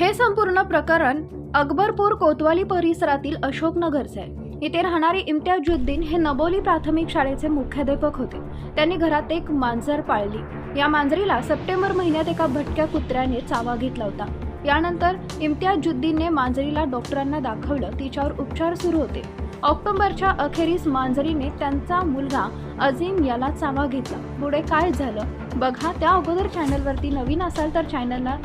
हे संपूर्ण प्रकरण अकबरपूर कोतवाली परिसरातील अशोकनगरचे आहे. इथे राहणारे इम्तियाजुद्दीन हे नबोली प्राथमिक शाळेचे मुख्याध्यापक होते. त्यांनी घरात एक मांजर पाळली. या मांजरीला सप्टेंबर महिन्यात एका भटक्या कुत्र्याने चावा घेतला होता. यानंतर इम्तियाजुद्दीनने मांजरीला डॉक्टरांना दाखवलं तिच्यावर उपचार सुरू होते. ऑक्टोबरच्या अखेरीस मांजरीने त्यांचा मुलगा अझीम याला चावा घेतला. पुढे काय झालं? बघा त्या अगोदर चॅनलवरती नवीन असाल तर चॅनलला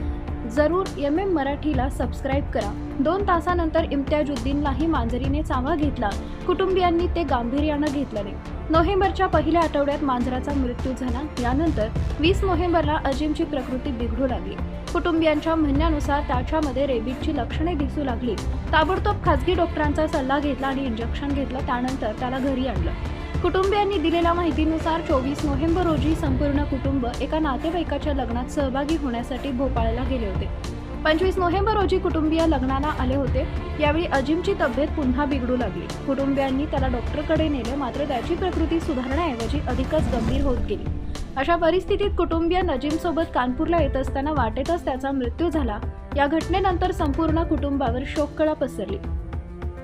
जरूर एम एम मराठीला सबस्क्राईब करा. दोन तासानंतर इम्तियाजुद्दीनलाही मांजरीने चावा घेतला. कुटुंबियांनी ते गांभीर्यानं घेतलं नाही. नोव्हेंबरच्या पहिल्या आठवड्यात मांजराचा मृत्यू झाला. यानंतर वीस नोव्हेंबरला अजिमची प्रकृती बिघडू लागली. कुटुंबियांच्या म्हणण्यानुसार त्याच्यामध्ये रेबीजची लक्षणे दिसू लागली. ताबडतोब खासगी डॉक्टरांचा सल्ला घेतला आणि इंजेक्शन घेतलं. त्यानंतर त्याला घरी आणलं. कुटुंबियांनी दिलेल्या माहितीनुसार चोवीस नोव्हेंबर रोजी संपूर्ण कुटुंब एका नातेवाईकाच्या लग्नात सहभागी होण्यासाठी भोपाळला गेले होते. पंचवीस नोव्हेंबर रोजी कुटुंबीय लग्नाला आले होते. यावेळी अजिमची तब्येत पुन्हा बिघडू लागली. कुटुंबियांनी त्याला डॉक्टरकडे नेले मात्र त्याची प्रकृती सुधारण्याऐवजी अधिकच गंभीर होत गेली. अशा परिस्थितीत कुटुंबीय नजीमसोबत कानपूरला येत असताना वाटेतच त्याचा मृत्यू झाला. या घटनेनंतर संपूर्ण कुटुंबावर शोककळा पसरली.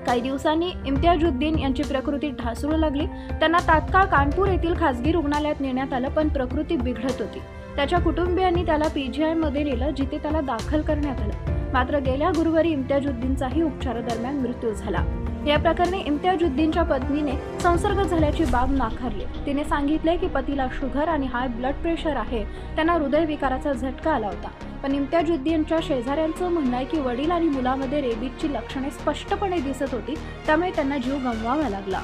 काही दिवसांनी इम्तियाजुद्दीन यांची प्रकृती ढासळू लागली. त्यांना तात्काळ कानपूर येथील खासगी रुग्णालयात नेण्यात आलं पण प्रकृती बिघडत होती. त्याच्या कुटुंबियांनी त्याला पीजीआयमध्ये नेलं जिथे त्याला दाखल करण्यात आलं. मात्र गेल्या गुरुवारी इम्तियाजुद्दीनचाही उपचारादरम्यान मृत्यू झाला. या प्रकरणी इम्तियाजुद्दीनच्या पत्नीने संसर्ग झाल्याची बाब नाकारली. तिने सांगितले की पतीला शुगर आणि हाय ब्लड प्रेशर आहे. त्यांना हृदयविकाराचा झटका आला होता. पण इम्तियाजुद्दीनच्या शेजाऱ्यांचं म्हणणं आहे की वडील आणि मुलामध्ये रेबीजची लक्षणे स्पष्टपणे दिसत होती त्यामुळे त्यांना जीव गमवावा लागला.